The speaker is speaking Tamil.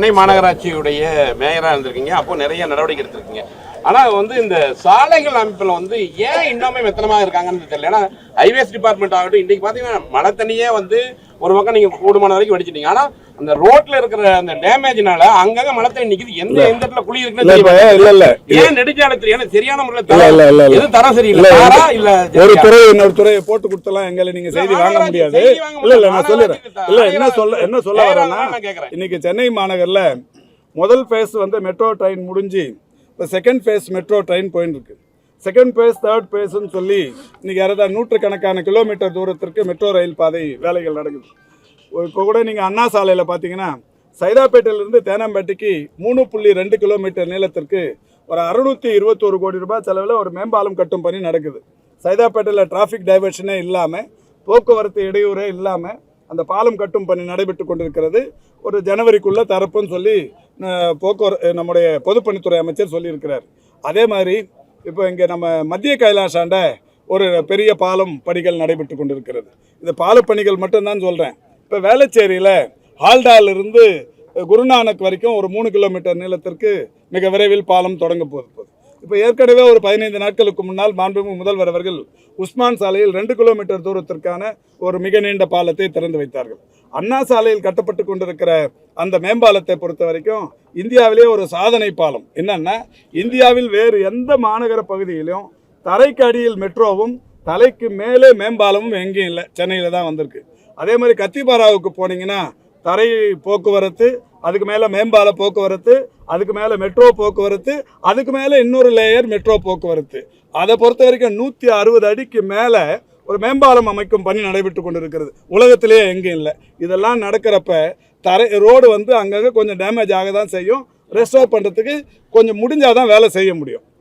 சென்னை மாநகராட்சியுடைய மேயராக இருந்திருக்கீங்க. அப்போ நிறைய நடவடிக்கை எடுத்திருக்கீங்க. ஆனால் வந்து இந்த சாலைகள் அமைப்பில் வந்து ஏன் இன்னுமே மெத்தனமாக இருக்காங்கன்னு தெரியல. ஏன்னா ஹைவேஸ் டிபார்ட்மெண்ட் ஆகட்டும் இன்றைக்கி பார்த்தீங்கன்னா மழை தண்ணியே வந்து ஒரு பக்கம் நீங்கள் கூடுமான வரைக்கும் வடிச்சிட்டீங்க. ஆனால் அந்த ரோட்ல இருக்கிற அந்த டேமேஜ்னால அங்கங்க தண்ணி நிக்குது எந்த எந்த இடத்துல குழி இருக்குன்னு. இல்ல இல்ல ஏன் நெடுஞ்சாலை ஏன்னா சரியான முறையில் இல்ல இல்ல தரம் சரியில்லை இல்ல, ஒரு? துறை இன்னொரு துறையை போட்டு கொடுத்தலாம் எங்களை நீங்க செய்தி வாங்க முடியாது இல்ல இல்ல நான். சொல்லிடுறேன் இல்ல. என்ன சொல்ல என்ன சொல்ல வரேன்னா. இன்னைக்கு சென்னை மாநகர்ல முதல் ஃபேஸ் வந்து மெட்ரோ ட்ரெயின் முடிஞ்சு இப்போ செகண்ட் ஃபேஸ் மெட்ரோ ட்ரெயின் போயின்னு இருக்கு செகண்ட் ஃபேஸ் தேர்ட் ஃபேஸ்னு சொல்லி இன்னைக்கு யாராவது நூற்றுக்கணக்கான கிலோமீட்டர் தூரத்திற்கு மெட்ரோ ரயில் பாதை வேலைகள் நடக்குது இப்போ கூட நீங்கள் அண்ணா சாலையில் பார்த்தீங்கன்னா சைதாப்பேட்டையிலிருந்து தேனாம்பேட்டைக்கு மூணு புள்ளி ரெண்டு கிலோமீட்டர் நீளத்திற்கு ஒரு அறுநூற்றி இருபத்தோரு கோடி ரூபாய் செலவில் ஒரு மேம்பாலம் கட்டும் பணி நடக்குது. சைதாப்பேட்டையில் டிராஃபிக் டைவர்ஷனே இல்லாமல் போக்குவரத்து இடையூறே இல்லாமல் அந்த பாலம் கட்டும் பணி நடைபெற்று கொண்டிருக்கிறது. ஒரு ஜனவரிக்குள்ளே தரப்புன்னு சொல்லி போக்குவரத்து நம்முடைய பொதுப்பணித்துறை அமைச்சர் சொல்லியிருக்கிறார். அதே மாதிரி இப்போ இங்கே நம்ம மத்திய கைலாசாண்ட ஒரு பெரிய பாலம் பணிகள் நடைபெற்று கொண்டிருக்கிறது. இந்த பாலப்பணிகள் மட்டும்தான் சொல்கிறேன் இப்போ வேளச்சேரியில் ஹால்டாலிருந்து குருநானக் வரைக்கும் ஒரு மூணு கிலோமீட்டர் நீளத்திற்கு மிக விரைவில் பாலம் தொடங்க போகுது. இப்போ ஏற்கனவே ஒரு பதினைந்து நாட்களுக்கு முன்னால் மாண்புமிகு முதல்வர் அவர்கள் உஸ்மான் சாலையில் ரெண்டு கிலோமீட்டர் தூரத்திற்கான ஒரு மிக நீண்ட பாலத்தை திறந்து வைத்தார்கள். அண்ணா சாலையில் கட்டப்பட்டு கொண்டிருக்கிற அந்த மேம்பாலத்தை பொறுத்த வரைக்கும் இந்தியாவிலே ஒரு சாதனை பாலம். என்னன்னா இந்தியாவில் வேறு எந்த மாநகர பகுதியிலும் தரைக்கு அடியில் மெட்ரோவும் தலைக்கு மேலே மேம்பாலமும் எங்கேயும் இல்லை. சென்னையில் தான் வந்திருக்கு. அதே மாதிரி கத்திபாராவுக்கு போனீங்கன்னா தரை போக்குவரத்து அதுக்கு மேலே மேம்பால போக்குவரத்து அதுக்கு மேலே மெட்ரோ போக்குவரத்து அதுக்கு மேலே இன்னொரு லேயர் மெட்ரோ போக்குவரத்து. அதை பொறுத்த வரைக்கும் நூற்றி அறுபது அடிக்கு மேலே ஒரு மேம்பாலம் அமைக்கும் பணி நடைபெற்று கொண்டிருக்கிறது. உலகத்திலேயே எங்கேயும் இல்லை. இதெல்லாம் நடக்கிறப்ப தரை ரோடு வந்து அங்கங்கே கொஞ்சம் டேமேஜ் ஆக தான் செய்யும். ரெஸ்டோர் பண்ணுறதுக்கு கொஞ்சம் முடிஞ்சாதான் வேலை செய்ய முடியும்.